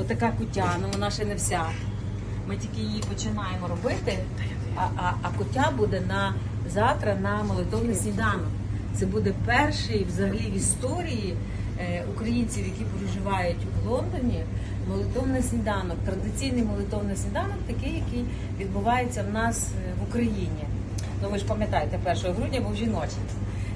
Отака кутя, ну вона ще не вся. Ми тільки її починаємо робити, а, а, а кутя буде на завтра на молитовний сніданок. Це буде перший взагалі в історії е, українців, які проживають в Лондоні. Молитовний сніданок, традиційний молитовний сніданок, такий, який відбувається в нас е, в Україні. Ну ви ж пам'ятаєте, 1 грудня був жіночий.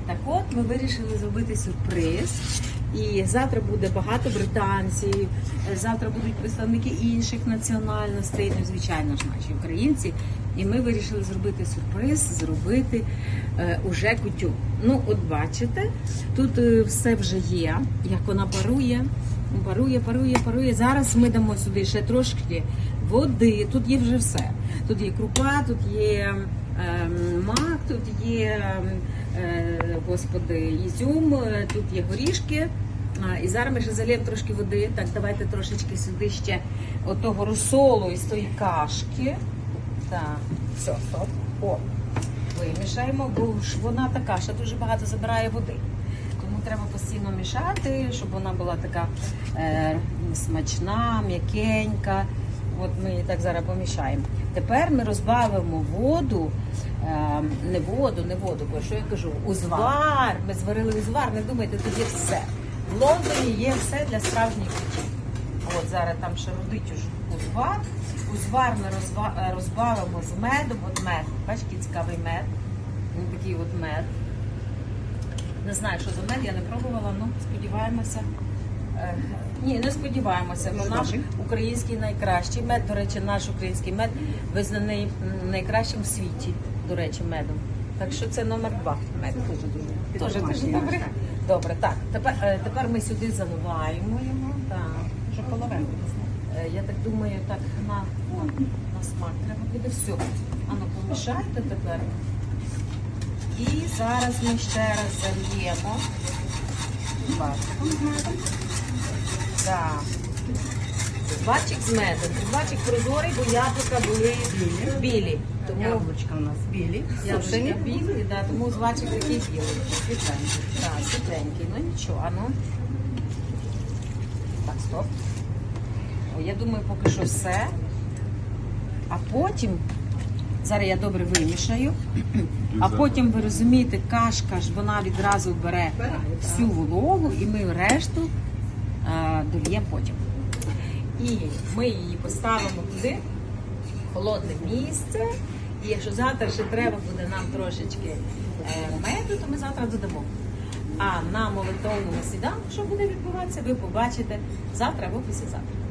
Так от ми вирішили зробити сюрприз. І завтра буде багато британців, е, завтра будуть представники інших національностей, ну, звичайно ж, наші українці. І ми вирішили зробити сюрприз, зробити е, уже кутю. Ну, от бачите, тут е, все вже є, як вона парує. Парує, парує, парує. Зараз ми дамо сюди ще трошки води. Тут є вже все. Тут є крупа, тут є ем, мак, тут є, ем, е, господи, ізюм, е, тут є горішки. І зараз ми ще зальємо трошки води. Так, давайте трошечки сюди ще отого розсолу із тої кашки. Так, все, стоп. О, вимішаємо, бо ж вона така, ще дуже багато забирає води. Тому треба постійно мішати, щоб вона була така е, смачна, м'якенька. От ми її так зараз помішаємо. Тепер ми розбавимо воду, е, не воду, не воду, бо що я кажу, узвар. Ми зварили узвар, не думайте, є все. В Лондоні є все для справжніх кутів. От зараз там ще родить уж узвар. Узвар ми розва- е, розбавимо з медом. От мед. Бачите, цікавий мед. Він такий от мед. Не знаю, що за мед, я не пробувала, ну сподіваємося. Е, Ні, не сподіваємося. Ну, наш український найкращий мед. До речі, наш український мед визнаний найкращим в світі, до речі, медом. Так що це номер два мед. Дуже дуже добре. Добре, так. Тепер, е, тепер ми сюди заливаємо його. Так. Вже половинку. Е, Я так думаю, так на, на, смак треба буде все. Ану, помішайте тепер. І зараз ми ще раз зальємо. Так. Бачик з медом. Бачик прозорий, бо яблука були білі. білі. Тому Яблучка у нас білі, яблучка білі, да, тому звачик такий білий. Світленький. Так, світленький. Ну нічого, а ну. Так, стоп. О, я думаю, поки що все. А потім, зараз я добре вимішаю, а потім ви розумієте, кашка ж вона відразу бере всю вологу і ми решту а, дольємо потім. І ми її поставимо туди, в холодне місце. І якщо завтра ще треба буде нам трошечки е, меду, то ми завтра додамо. А на молитовному сніданку, що буде відбуватися, ви побачите завтра або післязавтра.